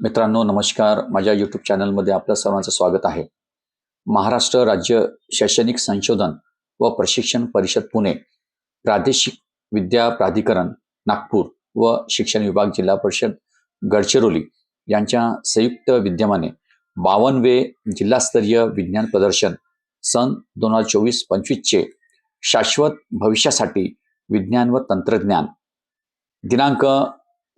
मित्रांनो नमस्कार. माझ्या यूट्यूब चॅनलमध्ये आपलं सर्वांचं स्वागत आहे. महाराष्ट्र राज्य शैक्षणिक संशोधन व प्रशिक्षण परिषद पुणे. प्रादेशिक विद्या प्राधिकरण नागपूर व शिक्षण विभाग जिल्हा परिषद गडचिरोली यांच्या संयुक्त विद्यमाने बावनवे जिल्हास्तरीय विज्ञान प्रदर्शन सन दोन हजार चोवीस पंचवीसचे शाश्वत भविष्यासाठी विज्ञान व तंत्रज्ञान दिनांक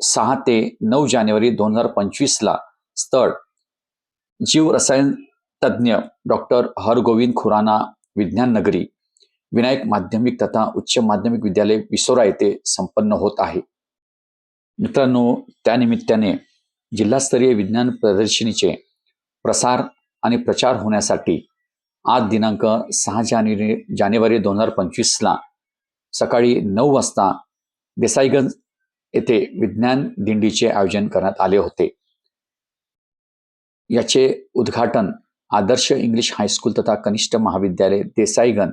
सहा ते नऊ जानेवारी दोन हजार पंचवीसला स्थळ जीव रसायन तज्ज्ञ डॉक्टर हरगोविंद खुराना विज्ञान नगरी विनायक माध्यमिक तथा उच्च माध्यमिक विद्यालय विसोरा येथे संपन्न होत आहे. मित्रांनो त्यानिमित्ताने जिल्हास्तरीय विज्ञान प्रदर्शनीचे प्रसार आणि प्रचार होण्यासाठी आज दिनांक सहा जानेवारी जानेवारी दोन हजार पंचवीसला सकाळी नऊ वाजता देसाईगंज येथे विज्ञान दिंडीचे आयोजन करण्यात आले होते. याचे उद्घाटन आदर्श इंग्लिश हायस्कूल तथा कनिष्ठ महाविद्यालय देसाईगन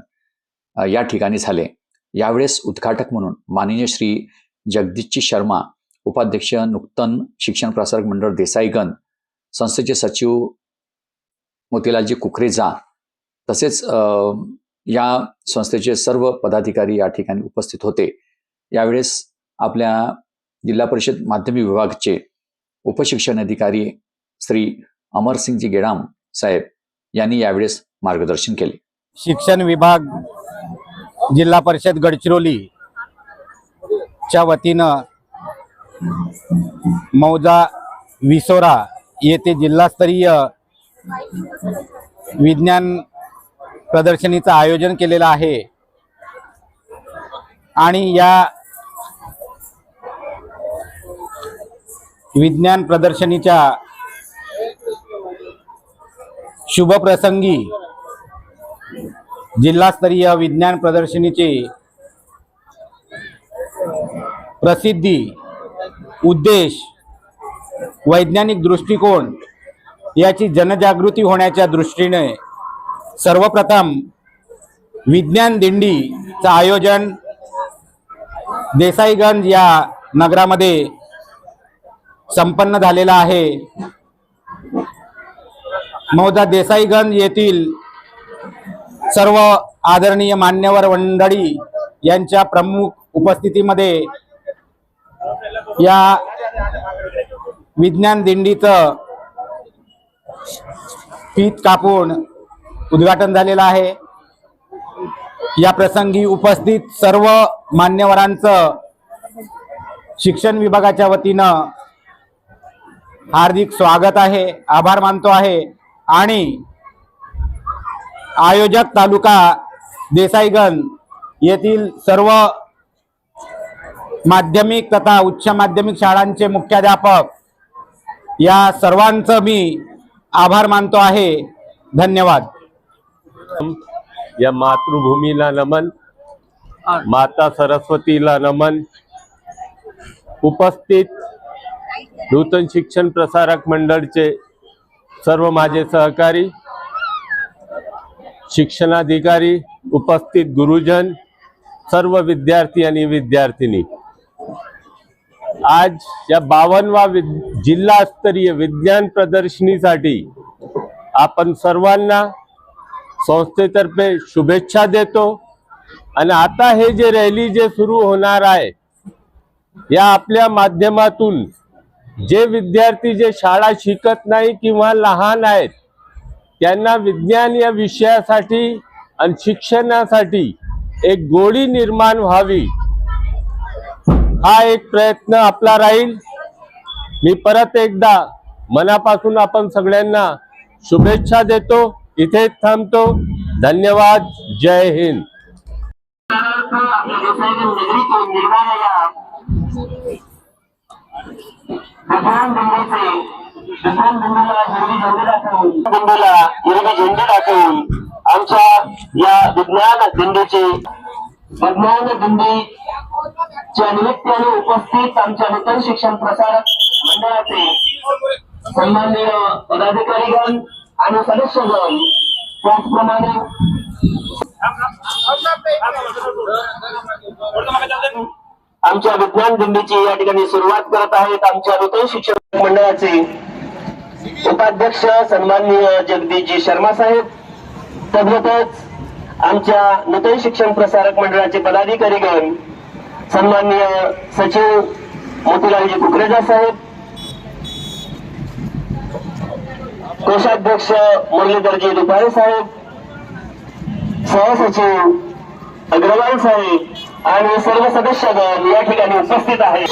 या ठिकाणी झाले. यावेळेस उद्घाटक म्हणून माननीय श्री जगदीशजी शर्मा उपाध्यक्ष नुकतन शिक्षण प्रसारक मंडळ देसाईगन संस्थेचे सचिव मोतीलालजी कुकरेजा तसेच या संस्थेचे सर्व पदाधिकारी या ठिकाणी उपस्थित होते. यावेळेस आपल्या जिल्हा परिषद माध्यमिक विभागचे उपशिक्षण अधिकारी श्री अमरसिंगजी गेडाम साहेब यांनी यावेळेस मार्गदर्शन केले. शिक्षण विभाग जिल्हा परिषद गडचिरोली च्या वतीनं मौजा विसोरा येथे जिल्हास्तरीय विज्ञान प्रदर्शनीचं आयोजन केलेलं आहे. आणि या विज्ञान प्रदर्शनीच्या शुभप्रसंगी जिल्हास्तरीय विज्ञान प्रदर्शनीची प्रसिद्धी उद्देश वैज्ञानिक दृष्टिकोन याची जनजागृती होण्याच्या दृष्टीने सर्वप्रथम विज्ञान दिंडीचं आयोजन देसाईगंज या नगरामध्ये संपन्न झालेला आहे. मौदा देसाईगंज येथील सर्व आदरणीय मान्यवर मंडळी यांच्या प्रमुख उपस्थितीमध्ये या विज्ञान दिंडीचं पीत कापून उद्घाटन झालेलं आहे. या प्रसंगी उपस्थित सर्व मान्यवरांचं शिक्षण विभागाच्या वतीनं हार्दिक स्वागत आहे आभार मानतो आहे. आणि आयोजक तालुका देसाईगंज येथील सर्व माध्यमिक तथा उच्च माध्यमिक शाळांचे मुख्याध्यापक या सर्वांचं मी आभार मानतो आहे. धन्यवाद. या मातृभूमीला नमन माता सरस्वतीला नमन. उपस्थित नूतन शिक्षण प्रसारक मंडळचे सर्व माझे सहकारी शिक्षणाधिकारी उपस्थित गुरुजन सर्व विद्यार्थी आणि विद्यार्थिनी. आज या बावनवा विद- जिल्हास्तरीय विज्ञान प्रदर्शनीसाठी आपण सर्वांना संस्थेतर्फे शुभेच्छा देतो आणि आता हे जे रॅली जे सुरू होणार आहे या आपल्या माध्यमातून जे विद्यार्थी जे शाळा शिकत नाही किंवा लहान आहेत त्यांना विज्ञान या विषयासाठी आणि शिक्षणासाठी एक गोडी निर्माण व्हावी हा एक प्रयत्न आपला राहील मी परत एकदा मनापासून आपण सगळ्यांना शुभेच्छा देतो इथेच थांबतो धन्यवाद जय हिंद आपल्या देशाच्या नगरीतून निर्माणाला हिरवी झेंडे दाखवून दिंडीला हिरवी झेंडे दाखवून आमच्या या विज्ञान दिंडीचे विज्ञान दिंडीच्या निमित्ताने उपस्थित आमच्या नूतन शिक्षण प्रसारक मंडळाचे सन्माननीय पदाधिकारीगण आणि सदस्यगण त्याचप्रमाणे आमच्या विज्ञान दिंडीची या ठिकाणी सुरुवात करत आहेत आमच्या नूतन शिक्षक मंडळाचे उपाध्यक्ष सन्माननीय जगदीशजी शर्मा साहेब. तद्वतच आमच्या नूतन शिक्षण प्रसारक मंडळाचे पदाधिकारीगण सन्माननीय सचिव मोतीलालजी कुकरेजा साहेब कोषाध्यक्ष मुरलीधरजी दुपारे साहेब सहसचिव अग्रवाल साहेब आणि सर्व सदस्यगण या ठिकाणी उपस्थित आहेत.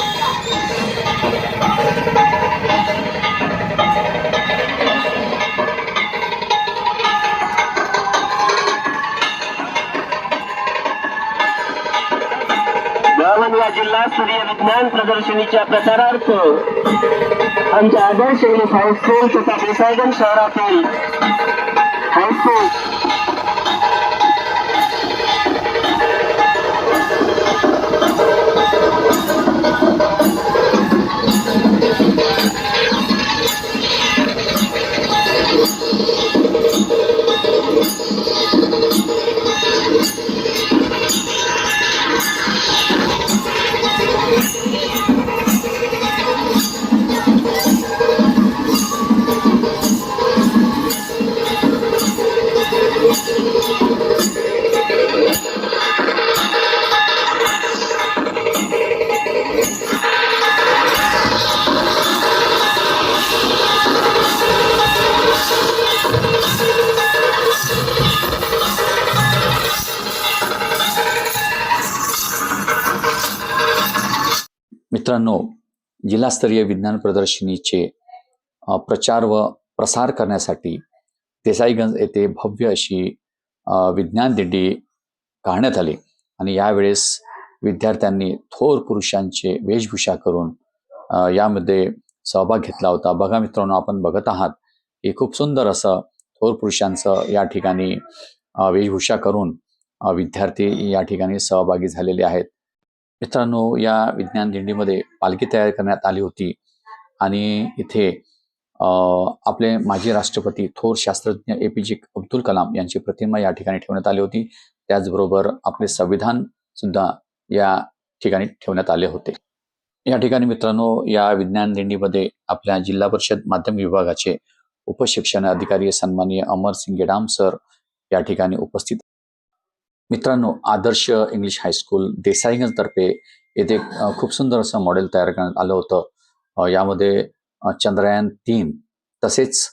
गावन जिल्हा जिल्हास्तरीय विज्ञान प्रदर्शनीच्या प्रचारार्थ आमच्या आदर्श इंग्लिश हायस्कूल तथा देसाईगंज शहरातील हायस्कूल मित्रांनो जिल्हास्तरीय विज्ञान प्रदर्शनीचे प्रचार व प्रसार करण्यासाठी देसाईगंज येथे भव्य अशी विज्ञान दिंडी काढण्यात आली. आणि यावेळेस विद्यार्थ्यांनी थोर पुरुषांचे वेशभूषा करून यामध्ये सहभाग घेतला होता. बघा मित्रांनो आपण बघत आहात की खूप सुंदर असं थोर पुरुषांचं या ठिकाणी वेशभूषा करून विद्यार्थी या ठिकाणी सहभागी झालेले आहेत. मित्रांनो या विज्ञान दिंडीमध्ये पालखी तयार करण्यात आली होती. आणि इथे आपले माजी राष्ट्रपती थोर शास्त्रज्ञ ए पी जे अब्दुल कलाम यांची प्रतिमा या ठिकाणी ठेवण्यात आली होती. त्याचबरोबर आपले संविधान सुद्धा या ठिकाणी ठेवण्यात आले होते. या ठिकाणी मित्रांनो या विज्ञान दिंडीमध्ये आपल्या जिल्हा परिषद माध्यम विभागाचे उपशिक्षण अधिकारी सन्माननीय अमर सिंग गेडाम सर या ठिकाणी उपस्थित मित्रांनो आदर्श इंग्लिश हायस्कूल देसाईगंजतर्फे येथे खूप सुंदर असं मॉडेल तयार करण्यात आलं होतं. यामध्ये चंद्रयान तीन तसेच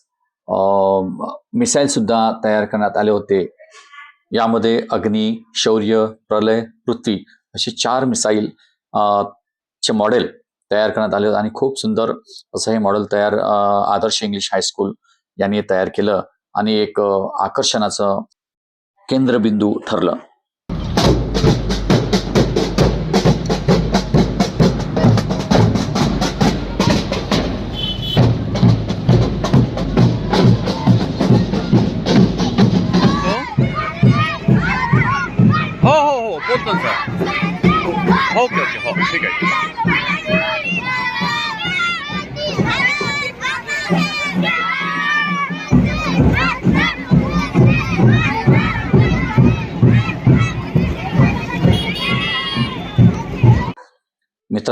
मिसाईल सुद्धा तयार करण्यात आले होते. यामध्ये अग्नी शौर्य प्रलय पृथ्वी असे चार मिसाईल चे मॉडेल तयार करण्यात आले होते आणि खूप सुंदर असं हे मॉडेल तयार आदर्श इंग्लिश हायस्कूल यांनी तयार केलं आणि एक आकर्षणाचं केंद्रबिंदू ठरलं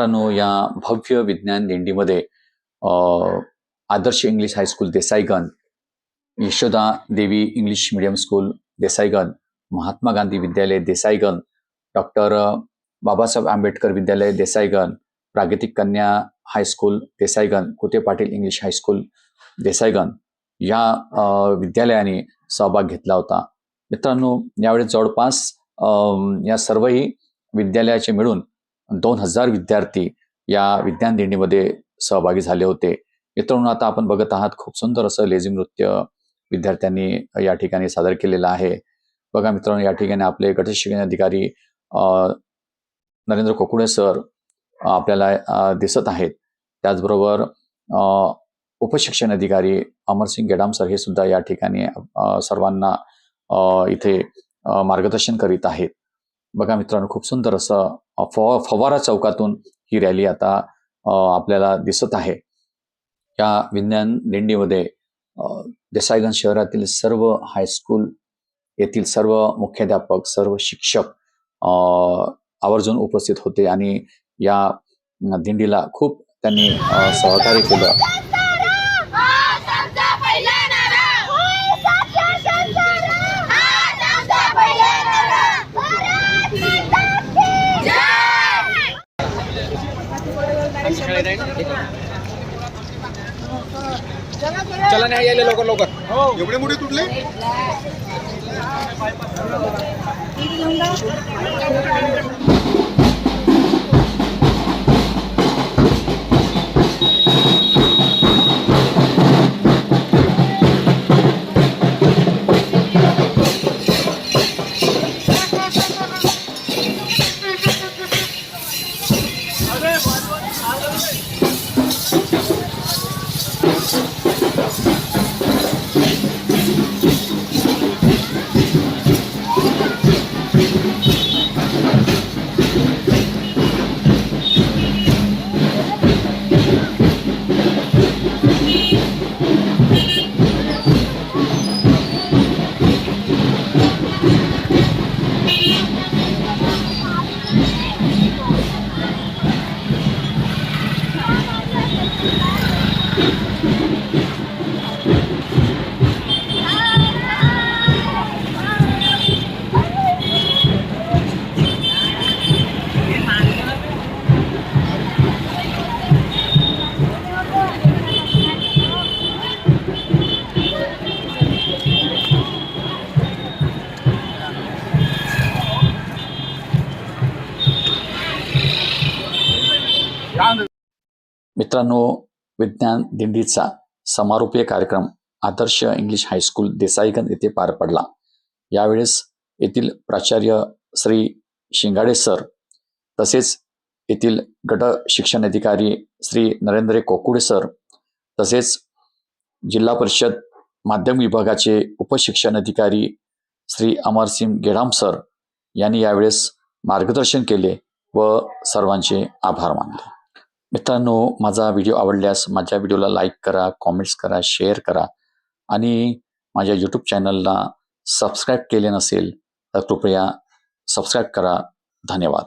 मित्रांनो या भव्य विज्ञान दिंडीमध्ये अ, Adarsh English high school Desaiganj Yashoda Devi English medium school Desaiganj Mahatma Gandhi विद्यालय देसाईगंज डॉक्टर बाबासाहेब आंबेडकर विद्यालय देसाईगंज प्रागतिक कन्या हायस्कूल देसाईगंज कुते पाटील इंग्लिश हायस्कूल देसाईगंज या विद्यालयाने सहभाग घेतला होता. मित्रांनो यावेळेस जवळपास या सर्वही विद्यालयाचे मिळून दोन हजार विद्यार्थी या विज्ञान दिंडीमध्ये सहभागी झाले होते. मित्रांनो आता आपण बघत आहात खूप सुंदर असं लेझिम नृत्य विद्यार्थ्यांनी या ठिकाणी सादर केलेलं आहे. बघा मित्रांनो या ठिकाणी आपले गट शिक्षण अधिकारी नरेंद्र कोकुडे सर आपल्याला दिसत आहेत. त्याचबरोबर उपशिक्षण अधिकारी अमरसिंग गेडाम सर हे सुद्धा या ठिकाणी सर्वांना इथे मार्गदर्शन करीत आहेत. बघा मित्रांनो खूप सुंदर असं फवारा चौकातून ही रॅली आता आपल्याला दिसत आहे. या विज्ञान दिंडीमध्ये देसाईगंज शहरातील सर्व हायस्कूल येथील सर्व मुख्याध्यापक सर्व शिक्षक अ, आवर्जून उपस्थित होते आणि या दिंडीला खूप त्यांनी सहकार्य केलं. चला नाही यायला लवकर लवकर. एवढे मोठे तुटले मित्रांनो विज्ञान दिंडीचा समारोपीय कार्यक्रम आदर्श इंग्लिश हायस्कूल देसाईगंज येथे पार पडला. यावेळेस येथील प्राचार्य श्री शिंगाडे सर तसेच येथील गट शिक्षण अधिकारी श्री नरेंद्र कोकुडे सर तसेच जिल्हा परिषद माध्यमिक विभागाचे उपशिक्षण अधिकारी श्री अमरसिंग गेडाम सर यांनी यावेळेस मार्गदर्शन केले व सर्वांचे आभार मानले. मित्रांनो माझा व्हिडिओ आवडल्यास माझ्या व्हिडिओला लाईक करा कॉमेंट्स करा शेअर करा आणि माझ्या यूट्यूब चॅनलला सबस्क्राईब केले नसेल तर कृपया सबस्क्राईब करा. धन्यवाद.